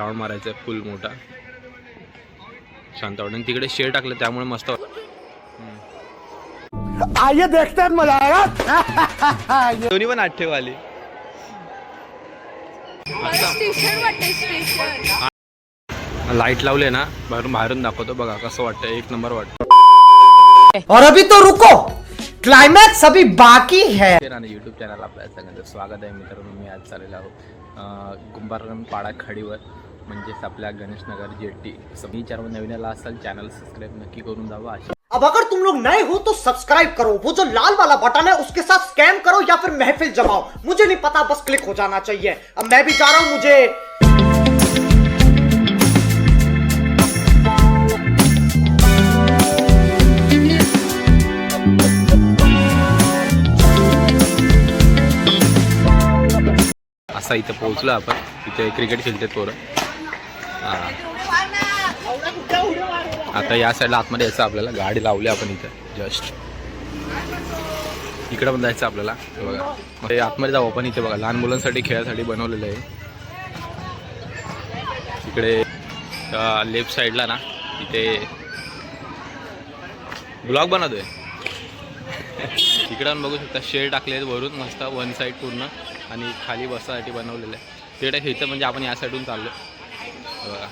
Round मारायचा आहे फुल मोठा. शांत वाटत आणि तिकडे शेड टाकलं त्यामुळे मस्त वाटतं. आइए देखते हैं मजा आएगा. दोन्ही पण वाटते स्टेशन लाइट लावले ना बाहेरून बाहेरून दाखवतो बघा कसं वाटतं एक नंबर वाटतं और अभी तो रुको। क्लाइमैक्स अभी बाकी है। यूट्यूब चॅनल आपल्या सगळ्यांचं स्वागत आहे मित्रांनो मी आज चाललेलो आहोत कुंभारगण पाडा खाडीवर. म्हणजेच आपल्या गणेशनगर जेट्टी मी चार नवीन आला असाल चॅनल सबस्क्राईब नक्की करून जावा. अशी अब अगर तुम लोग नए हो तो सब्सक्राइब करो. वो जो लाल वाला बटन है उसके साथ स्कैम करो या फिर महफिल जमाओ. मुझे नहीं पता बस क्लिक हो जाना चाहिए. अब मैं भी जा रहा हूँ मुझे असा इथं पोहोचलो आपण. इथे क्रिकेट खेळते पोरं. आता या साईडला आतमध्ये यायचं आपल्याला. गाडी लावली आपण इथं. जस्ट इकडं पण जायचं आपल्याला. बघा. मग हे आतमध्ये जाऊ आपण इथे बघा. लहान मुलांसाठी खेळासाठी बनवलेलं आहे. इकडे लेफ्ट साईडला ना इथे ब्लॉग बनवतोय. इकडे पण बघू शकता शेड टाकले आहेत वरून मस्त वन साईड पूर्ण. आणि खाली बसासाठी बनवलेलं आहे. तिकडे इथं म्हणजे आपण या साईडून चाललो बघा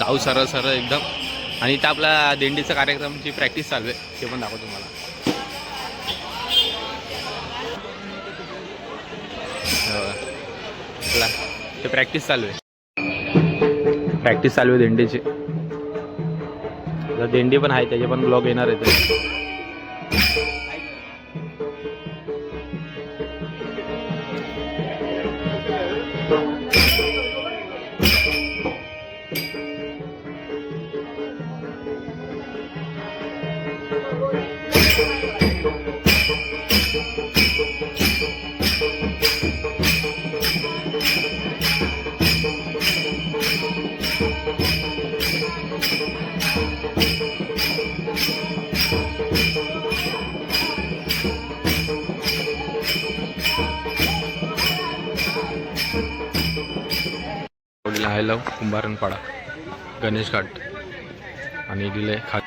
जाऊ सरळ सरळ एकदम. आणि इथं आपला दिंडीचा कार्यक्रमची प्रॅक्टिस चालू आहे. ते पण दाखवतो तुम्हाला. हो. आपला ते प्रॅक्टिस चालू आहे. प्रॅक्टिस चालू आहे दिंडीची. दिंडी पण आहे त्याचे पण ब्लॉग येणार आहे आहे लव कुंभारणपाडा गणेश घाट. आणि दिले खा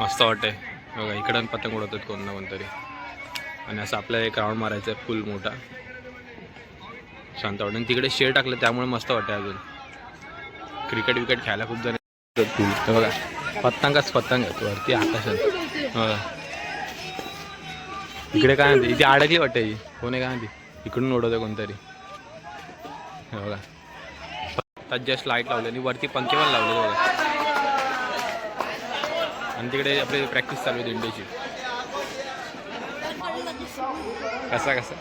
मस्त वाटते बघा इकडं पतंग उडवतात कोण ना कोणतरी. आणि असं आपल्याला एक राऊंड मारायचं आहे फुल मोठा. शांत वाटत. आणि तिकडे शेड टाकलं त्यामुळे मस्त वाटतं अजून. क्रिकेट विकेट खेळायला खूप जण फुल तर बघा पतंगच पतंग आहे वरती आकाशात. बघा. इकडे काय म्हणते? इथे अडकली वाटते ही. कोण आहे काय म्हणते? इकडून उडवतं कोणतरी. बघा. त्यात जस्ट लाइट लावले आणि वरती पंखे पण लावले बघा. आणि तिकडे आपली प्रॅक्टिस चालू आहे दिंडीची. कसा कसा.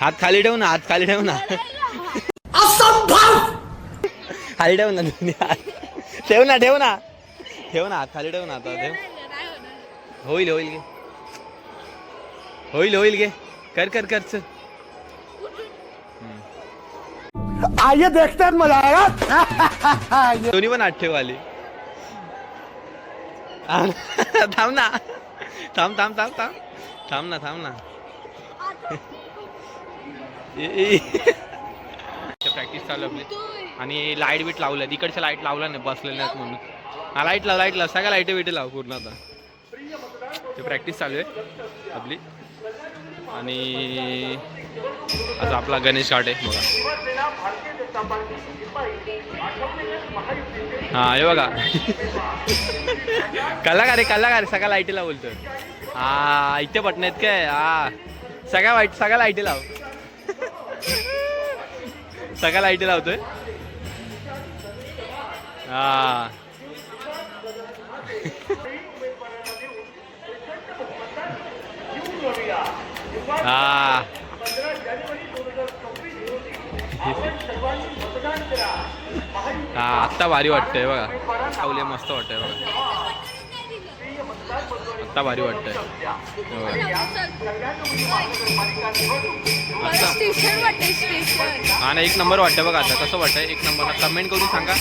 हात खाली ठेव ना हात खाली ठेव ना. खाली ठेव ना ठेव ना ठेव ना. ठेव ना हात खाली ठेव ना आता ठेव. होईल होईल घे होईल होईल घे कर कर कर चल. आइए देखते हैं मजा आएगा। दोन्ही पण आठेवाली थांब ना थांब थांब थांब थांब थांब. ना थांब ना. प्रॅक्टिस चालू आपली. आणि लाइट बीट लावल्या. तिकडच्या लाइट लावल्या नाही बसलेल्या नाहीत म्हणून. हा लाइट लाव लाइट लाव. सगळ्या लाइट बिट लाव पूर्ण आता. ते प्रॅक्टिस चालू आहे आपली. आणि आता आपला गणेश घाट आहे बघा. हा हे बघा. कलाकार आहे कलाकार सगळ्या लाईटीला बोलतोय. हा इथे पटण्यात काय? हा. सगळ्या वाईट सगळ्या लाईटी लाव सगळ्या लाईटी लावतोय हा. हा आत्ता भारी वाटतंय बघा. चावले मस्त वाटतंय बघा. आत्ता भारी वाटतंय. हा ना एक नंबर वाटतं बघा आता. कसं वाटतंय? एक नंबर. कमेंट करून सांगा.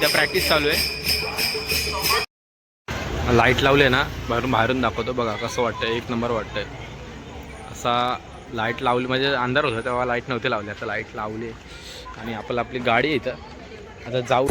त्या प्रॅक्टिस चालू आहे. लाइट लावले ना बाहेरून बाहेरून दाखवतो बघा कसं वाटतंय. एक नंबर वाटतंय. असा लाइट लावली म्हणजे अंधार होता तेव्हा लाइट नव्हती लावली. आता लाइट लावली. आणि आपलं आपली गाडी आहे इथं. आता जाऊ